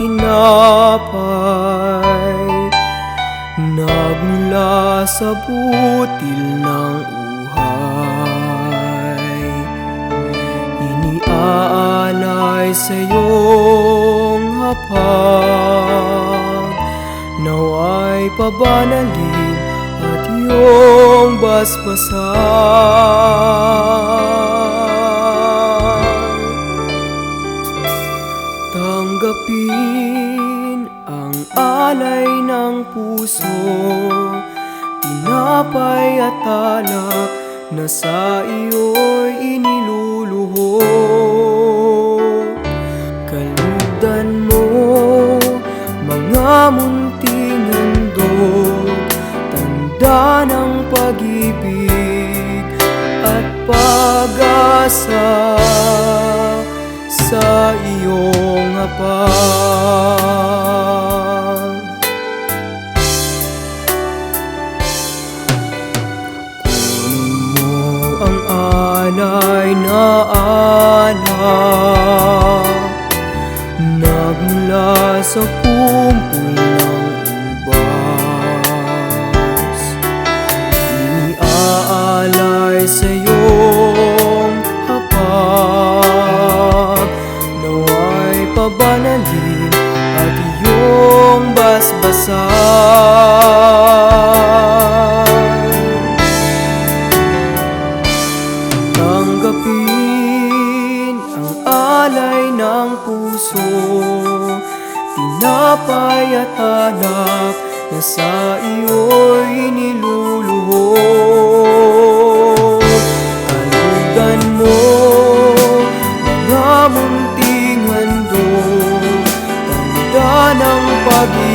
tinapay Nagmula sa butil ng uhay. Iniaalay sa iyong hapag Naway pabanalin at iyong basbasan Tanggapin ang alay ng puso Tinapay at alak na sa iyo'y iniluluhod Kalugdan mo mga munting handog Tanda ng pag-ibig at pag-asa sa iyong hapag alay na alak Nagmula sa kumpul ng ubas. Iniaalay sa iyong hapag. Naway pabanalin at iyong basbasan alay ng puso. Tinapay at anak na sa iyo'y niluluhod. Kalugdan mo mga munting handog Tanda ng pag-ibig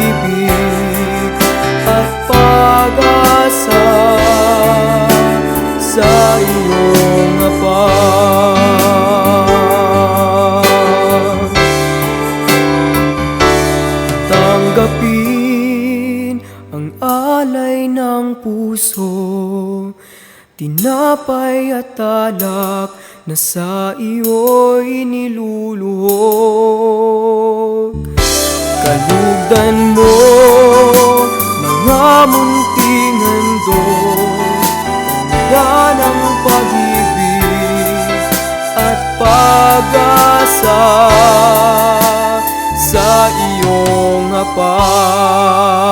alay ng puso Tinapay at alak na sa iyo'y niluluhod Kalugdan mo mga munting handog Tanda ng pag-ibig at pag-asa sa iyong hapag